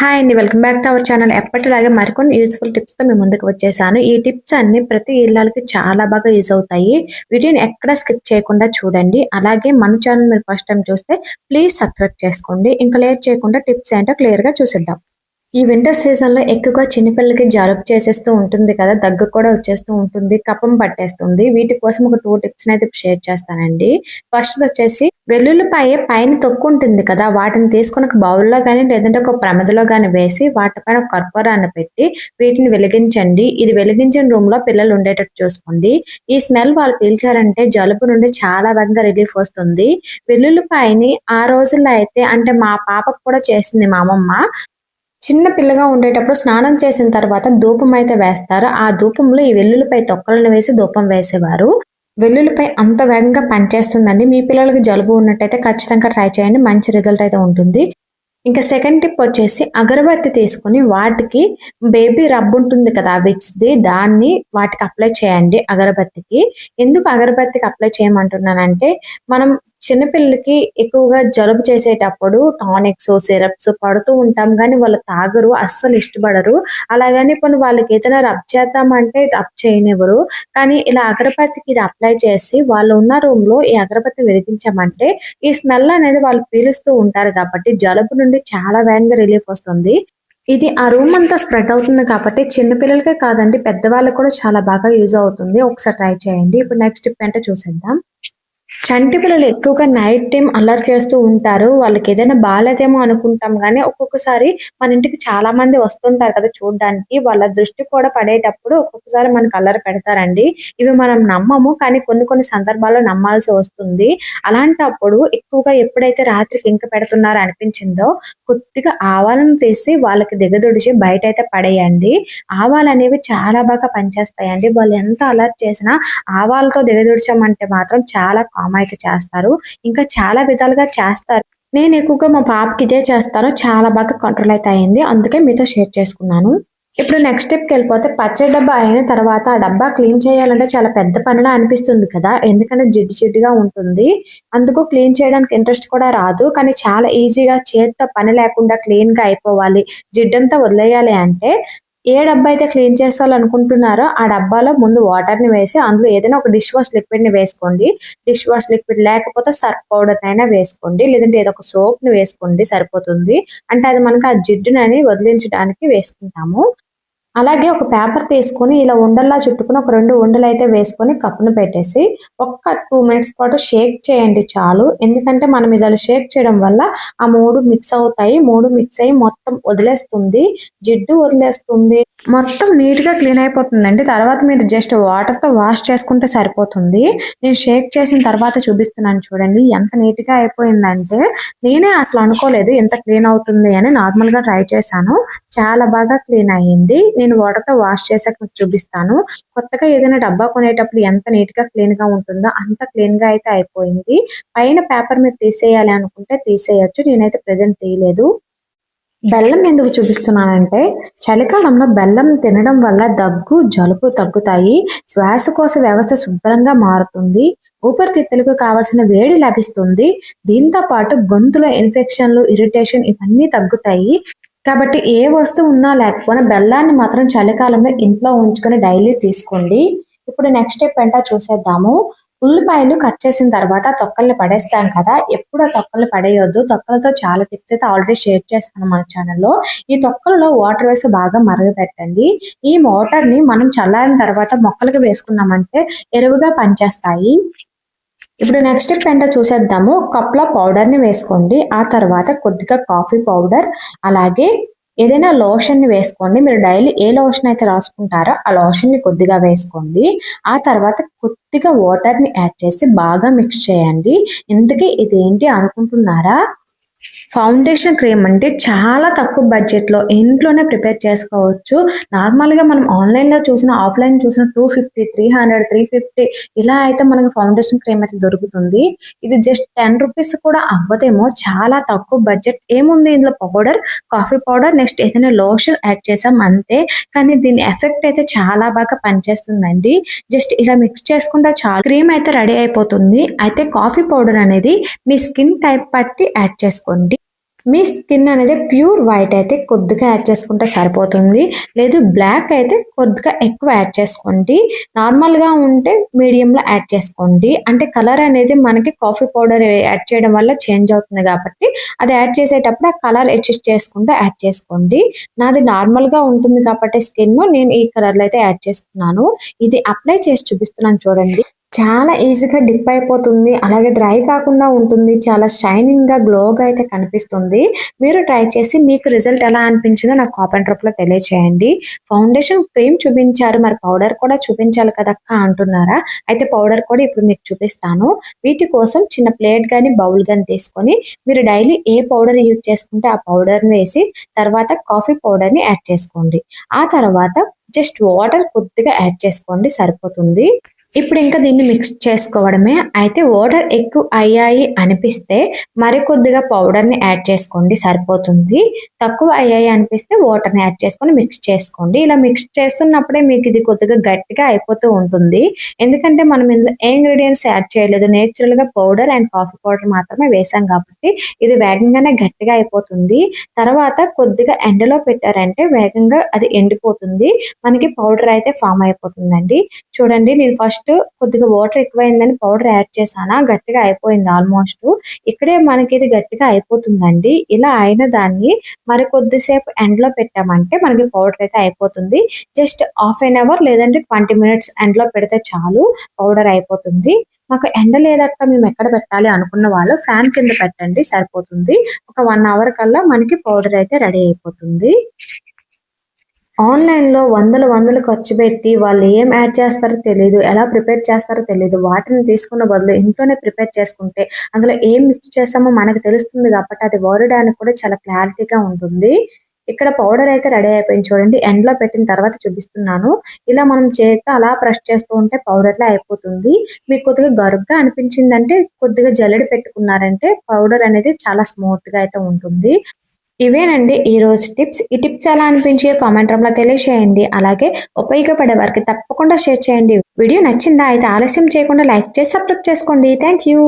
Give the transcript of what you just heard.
Hi అండి welcome back to our channel ఎప్పటిలాగే మరికొన్ని యూస్ఫుల్ టిప్స్తో మేము ముందుకు వచ్చేసాను. ఈ టిప్స్ అన్ని ప్రతి ఇళ్ళకి చాలా బాగా యూజ్ అవుతాయి. వీడియోని ఎక్కడ స్కిప్ చేయకుండా చూడండి. అలాగే మన ఛానల్ మీరు ఫస్ట్ టైం చూస్తే ప్లీజ్ సబ్స్క్రైబ్ చేసుకోండి. ఇంకా లేట్ చేయకుండా టిప్స్ ఏంటో క్లియర్గా చూసేద్దాం. ఈ వింటర్ సీజన్లో ఎక్కువగా చిన్నపిల్లలకి జలుబు చేసేస్తూ ఉంటుంది కదా దగ్గు కూడా వచ్చేస్తూ ఉంటుంది కపం పట్టేస్తుంది. వీటి కోసం ఒక టూ టిప్స్ అయితే షేర్ చేస్తానండి. ఫస్ట్ వచ్చేసి వెల్లుల్లిపాయ పైన తొక్కు ఉంటుంది కదా వాటిని తీసుకుని ఒక బౌల్లో కానీ లేదంటే ఒక ప్రమదలో కానీ వేసి వాటిపైన ఒక కర్పూరాన్ని పెట్టి వీటిని వెలిగించండి. ఇది వెలిగించిన రూమ్లో పిల్లలు ఉండేటట్టు చూసుకోండి. ఈ స్మెల్ వాళ్ళు పీల్చారంటే జలుబు నుండి చాలా వేగంగా రిలీఫ్ వస్తుంది. వెల్లుల్లిపాయని ఆ రోజుల్లో అయితే అంటే మా పాపకు కూడా చేసింది మా అమ్మమ్మ. చిన్న పిల్లగా ఉండేటప్పుడు స్నానం చేసిన తర్వాత ధూపం అయితే వేస్తారు. ఆ ధూపంలో ఈ వెల్లుల్లిపై తొక్కలను వేసి ధూపం వేసేవారు. వెల్లుల్లిపై అంత వేగంగా పనిచేస్తుందండి. మీ పిల్లలకి జలుబు ఉన్నట్టయితే ఖచ్చితంగా ట్రై చేయండి. మంచి రిజల్ట్ అయితే ఉంటుంది. ఇంకా సెకండ్ టిప్ వచ్చేసి అగరబత్తి తీసుకొని వాటికి బేబీ రబ్ ఉంటుంది కదా విక్స్ది దాన్ని వాటికి అప్లై చేయండి అగరబత్తికి. ఎందుకు అగరబత్తికి అప్లై చేయమంటున్నానంటే మనం చిన్నపిల్లలకి ఎక్కువగా జలుబు చేసేటప్పుడు టానిక్స్ సిరప్స్ పడుతూ ఉంటాం కానీ వాళ్ళు తాగరు అస్సలు ఇష్టపడరు. అలాగని కొన్ని వాళ్ళకి ఏదైనా రబ్ చేద్దామంటే రబ్ చేయనివ్వరు. కానీ ఇలా అగరబత్తికి ఇది అప్లై చేసి వాళ్ళు ఉన్న రూమ్లో ఈ అగరబత్తి వెలిగించామంటే ఈ స్మెల్ అనేది వాళ్ళు పీలుస్తూ ఉంటారు కాబట్టి జలుబు నుండి చాలా వేగంగా రిలీఫ్ వస్తుంది. ఇది ఆ రూమ్ అంతా స్ప్రెడ్ అవుతుంది కాబట్టి చిన్నపిల్లలకే కాదండి పెద్దవాళ్ళకి కూడా చాలా బాగా యూజ్ అవుతుంది. ఒకసారి ట్రై చేయండి. ఇప్పుడు నెక్స్ట్ టిప్ అంటే చూసేద్దాం. చంటి పిల్లలు ఎక్కువగా నైట్ టైం అల్లరి చేస్తూ ఉంటారు. వాళ్ళకి ఏదైనా బాగాలేదేమో అనుకుంటాం కానీ ఒక్కొక్కసారి మన ఇంటికి చాలా మంది వస్తుంటారు కదా చూడడానికి. వాళ్ళ దృష్టి కూడా పడేటప్పుడు ఒక్కొక్కసారి మనకు అల్లరి పెడతారండి. ఇవి మనం నమ్మము కానీ కొన్ని కొన్ని సందర్భాల్లో నమ్మాల్సి వస్తుంది. అలాంటప్పుడు ఎక్కువగా ఎప్పుడైతే రాత్రికి ఇంక పెడుతున్నారో అనిపించిందో కొద్దిగా ఆవాలను తీసి వాళ్ళకి దిగదుడిచి బయట అయితే పడేయండి. ఆవాలు అనేవి చాలా బాగా పనిచేస్తాయండి. వాళ్ళు ఎంత అలర్ట్ చేసినా ఆవాలతో దిగదుడిచామంటే మాత్రం చాలా ఫామ్ అయితే చేస్తారు. ఇంకా చాలా విధాలుగా చేస్తారు. నేను ఎక్కువగా మా పాపకి ఇదే చేస్తాను. చాలా బాగా కంట్రోల్ అయితే అయింది. అందుకే మీతో షేర్ చేసుకున్నాను. ఇప్పుడు నెక్స్ట్ స్టెప్కి వెళ్ళిపోతే పచ్చడి డబ్బా అయిన తర్వాత ఆ డబ్బా క్లీన్ చేయాలంటే చాలా పెద్ద పనిలా అనిపిస్తుంది కదా. ఎందుకంటే జిడ్డు జిడ్డుగా ఉంటుంది. అందుకు క్లీన్ చేయడానికి ఇంట్రెస్ట్ కూడా రాదు. కానీ చాలా ఈజీగా చేత్తో పని లేకుండా క్లీన్గా అయిపోవాలి. జిడ్డంతా వదిలేయాలి అంటే ఏ డబ్బా అయితే క్లీన్ చేసుకోవాలనుకుంటున్నారో ఆ డబ్బాలో ముందు వాటర్ని వేసి అందులో ఏదైనా ఒక డిష్ వాష్ లిక్విడ్ని వేసుకోండి. డిష్ వాష్ లిక్విడ్ లేకపోతే సర్ఫ్ పౌడర్ అయినా వేసుకోండి. లేదంటే ఏదో ఒక సోప్ని వేసుకోండి సరిపోతుంది. అంటే అది మనకు ఆ జిడ్డునని వదిలించడానికి వేసుకుంటాము. అలాగే ఒక పేపర్ తీసుకొని ఇలా ఉండల్లా చుట్టుకుని ఒక రెండు ఉండలు అయితే వేసుకొని కప్పును పెట్టేసి ఒక్క టూ మినిట్స్ పాటు షేక్ చేయండి చాలు. ఎందుకంటే మనం ఇది షేక్ చేయడం వల్ల ఆ మూడు మిక్స్ అవుతాయి మూడు మిక్స్ అయ్యి మొత్తం వదిలేస్తుంది జిడ్డు వదిలేస్తుంది. మొత్తం నీట్గా క్లీన్ అయిపోతుందండి. తర్వాత మీరు జస్ట్ వాటర్తో వాష్ చేసుకుంటే సరిపోతుంది. నేను షేక్ చేసిన తర్వాత చూపిస్తున్నాను చూడండి. ఎంత నీట్గా అయిపోయిందంటే నేనే అసలు అనుకోలేదు ఎంత క్లీన్ అవుతుంది అని నార్మల్గా ట్రై చేశాను. చాలా బాగా క్లీన్ అయ్యింది. నేను వాటర్తో వాష్ చేసాక మీకు చూపిస్తాను. కొత్తగా ఏదైనా డబ్బా కొనేటప్పుడు ఎంత నీట్గా క్లీన్గా ఉంటుందో అంత క్లీన్గా అయితే అయిపోయింది. పైన పేపర్ మీరు తీసేయాలి అనుకుంటే తీసేయొచ్చు. నేనైతే ప్రజెంట్ తీయలేదు. బెల్లం ఎందుకు చూపిస్తున్నానంటే చలికాలంలో బెల్లం తినడం వల్ల దగ్గు జలుబు తగ్గుతాయి. శ్వాసకోశ వ్యవస్థ శుభ్రంగా మారుతుంది. ఊపిరితిత్తులకు కావాల్సిన వేడి లభిస్తుంది. దీంతో పాటు గొంతులో ఇన్ఫెక్షన్లు ఇరిటేషన్ ఇవన్నీ తగ్గుతాయి. కాబట్టి ఏ వస్తువు ఉన్నా లేకపోయినా బెల్లాన్ని మాత్రం చలికాలంలో ఇంట్లో ఉంచుకొని డైలీ తీసుకోండి. ఇప్పుడు నెక్స్ట్ స్టెప్ ఏంటో చూసేద్దాము. ఉల్లిపాయలు కట్ చేసిన తర్వాత తొక్కల్ని పడేస్తాం కదా ఎప్పుడు ఆ తొక్కల్ని పడేయొద్దు. తొక్కలతో చాలా టిప్స్ అయితే ఆల్రెడీ షేర్ చేస్తాను మన ఛానల్లో ఈ తొక్కలలో వాటర్ వేసి బాగా మరగపెట్టండి. ఈ వాటర్ని మనం చల్లారిన తర్వాత మొక్కలకు వేసుకున్నామంటే ఎరువుగా పనిచేస్తాయి. ఇప్పుడు నెక్స్ట్ స్టెప్ ఏంటో చూసేద్దాము. కప్లో పౌడర్ని వేసుకోండి. ఆ తర్వాత కొద్దిగా కాఫీ పౌడర్ అలాగే ఏదైనా లోషన్ వేసుకోండి. మీరు డైలీ ఏ లోషన్ అయితే రాసుకుంటారో ఆ లోషన్ని కొద్దిగా వేసుకోండి. ఆ తర్వాత కొద్దిగా వాటర్ని యాడ్ చేసి బాగా మిక్స్ చేయండి. ఇందుకే ఇదేంటి అనుకుంటున్నారా? ఫౌండేషన్ క్రీమ్ అంటే చాలా తక్కువ బడ్జెట్లో ఇంట్లోనే ప్రిపేర్ చేసుకోవచ్చు. నార్మల్గా మనం ఆన్లైన్లో చూసిన ఆఫ్లైన్ చూసిన two fifty three hundred three fifty ఇలా అయితే మనకి ఫౌండేషన్ క్రీమ్ అయితే దొరుకుతుంది. ఇది జస్ట్ టెన్ రూపీస్ కూడా అవ్వదేమో చాలా తక్కువ బడ్జెట్. ఏముంది ఇందులో పౌడర్? Coffee powder. నెక్స్ట్ ఏదైనా లోషన్ యాడ్ చేసాం అంతే. కానీ దీని ఎఫెక్ట్ అయితే చాలా బాగా పనిచేస్తుందండి. జస్ట్ ఇలా మిక్స్ చేసుకుంటే చాలా. క్రీమ్ అయితే రెడీ అయిపోతుంది. అయితే కాఫీ పౌడర్ అనేది మీ స్కిన్ టైప్ బట్టి యాడ్ చేసుకోండి మీ స్కిన్ అనేది ప్యూర్ వైట్ అయితే కొద్దిగా యాడ్ చేసుకుంటే సరిపోతుంది. లేదు బ్లాక్ అయితే కొద్దిగా ఎక్కువ యాడ్ చేసుకోండి. నార్మల్గా ఉంటే మీడియంలో యాడ్ చేసుకోండి. అంటే కలర్ అనేది మనకి కాఫీ పౌడర్ యాడ్ చేయడం వల్ల చేంజ్ అవుతుంది కాబట్టి అది యాడ్ చేసేటప్పుడు ఆ కలర్ అడ్జస్ట్ చేసుకుంటూ యాడ్ చేసుకోండి. నాది నార్మల్గా ఉంటుంది కాబట్టి స్కిన్ నేను ఈ కలర్లో అయితే యాడ్ చేసుకున్నాను. ఇది అప్లై చేసి చూపిస్తున్నాను చూడండి. చాలా ఈజీగా డిప్ అయిపోతుంది. అలాగే డ్రై కాకుండా ఉంటుంది. చాలా షైనింగ్గా గ్లోగా అయితే కనిపిస్తుంది. మీరు ట్రై చేసి మీకు రిజల్ట్ ఎలా అనిపించిందో నాకు కామెంట్ రూపంలో తెలియచేయండి. ఫౌండేషన్ క్రీమ్ చూపించారు. మరి పౌడర్ కూడా చూపించాలి కదక్క అంటున్నారా? అయితే పౌడర్ కూడా ఇప్పుడు మీకు చూపిస్తాను. వీటి కోసం చిన్న ప్లేట్ కానీ బౌల్ కానీ తీసుకొని మీరు డైలీ ఏ పౌడర్ యూజ్ చేసుకుంటే ఆ పౌడర్ని వేసి తర్వాత కాఫీ పౌడర్ని యాడ్ చేసుకోండి. ఆ తర్వాత జస్ట్ వాటర్ కొద్దిగా యాడ్ చేసుకోండి. సరిపోతుంది. ఇప్పుడు ఇంకా దీన్ని మిక్స్ చేసుకోవడమే. అయితే వాటర్ ఎక్కువ అయ్యాయి అనిపిస్తే మరి కొద్దిగా పౌడర్ని యాడ్ చేసుకోండి సరిపోతుంది. తక్కువ అయ్యాయి అనిపిస్తే వాటర్ని యాడ్ చేసుకొని మిక్స్ చేసుకోండి. ఇలా మిక్స్ చేస్తున్నప్పుడే మీకు ఇది కొద్దిగా గట్టిగా అయిపోతూ ఉంటుంది. ఎందుకంటే మనం ఇందులో ఏ ఇంగ్రీడియంట్స్ యాడ్ చేయలేదు. నేచురల్గా పౌడర్ అండ్ కాఫీ పౌడర్ మాత్రమే వేసాం కాబట్టి ఇది వేగంగానే గట్టిగా అయిపోతుంది. తర్వాత కొద్దిగా ఎండలో పెట్టారంటే వేగంగా అది ఎండిపోతుంది. మనకి పౌడర్ అయితే ఫామ్ అయిపోతుందండి. చూడండి నేను ఫస్ట్ కొద్దిగా వాటర్ ఎక్కువైందని పౌడర్ యాడ్ చేశానా? గట్టిగా అయిపోయింది ఆల్మోస్ట్. ఇక్కడే మనకి ఇది గట్టిగా అయిపోతుందండి. ఇలా అయిన దాన్ని మరి కొద్దిసేపు ఎండలో పెట్టామంటే మనకి పౌడర్ అయితే అయిపోతుంది. జస్ట్ హాఫ్ అన్ అవర్ లేదంటే ట్వంటీ మినిట్స్ ఎండ్లో పెడితే చాలు పౌడర్ అయిపోతుంది. మాకు ఎండ లేదక్క మేము ఎక్కడ పెట్టాలి అనుకున్న వాళ్ళు ఫ్యాన్ కింద పెట్టండి సరిపోతుంది. ఒక వన్ అవర్ కల్లా మనకి పౌడర్ అయితే రెడీ అయిపోతుంది. ఆన్లైన్లో వందలు వందలు ఖర్చు పెట్టి వాళ్ళు ఏం యాడ్ చేస్తారో తెలియదు ఎలా ప్రిపేర్ చేస్తారో తెలియదు వాటిని తీసుకున్న బదులు ఇంట్లోనే ప్రిపేర్ చేసుకుంటే అందులో ఏం మిక్స్ చేస్తామో మనకు తెలుస్తుంది కాబట్టి అది వాడడానికి కూడా చాలా క్లారిటీగా ఉంటుంది. ఇక్కడ పౌడర్ అయితే రెడీ అయిపోయింది చూడండి. ఎండ్లో పెట్టిన తర్వాత చూపిస్తున్నాను. ఇలా మనం చేత్తో అలా బ్రష్ చేస్తూ ఉంటే పౌడర్లా అయిపోతుంది. మీకు కొద్దిగా గరుగ్గా అనిపించిందంటే కొద్దిగా జల్లెడ పెట్టుకున్నారంటే పౌడర్ అనేది చాలా స్మూత్గా అయితే ఉంటుంది. ఇవేనండి. ఈ రోజు టిప్స్. ఈ టిప్స్ ఎలా అనిపించి కామెంట్ రూమ్లో తెలియజేయండి అలాగే ఉపయోగపడే వారికి తప్పకుండా షేర్ చేయండి. వీడియో నచ్చిందా? అయితే ఆలస్యం చేయకుండా లైక్ చేసి సబ్స్క్రైబ్ చేసుకోండి. Thank you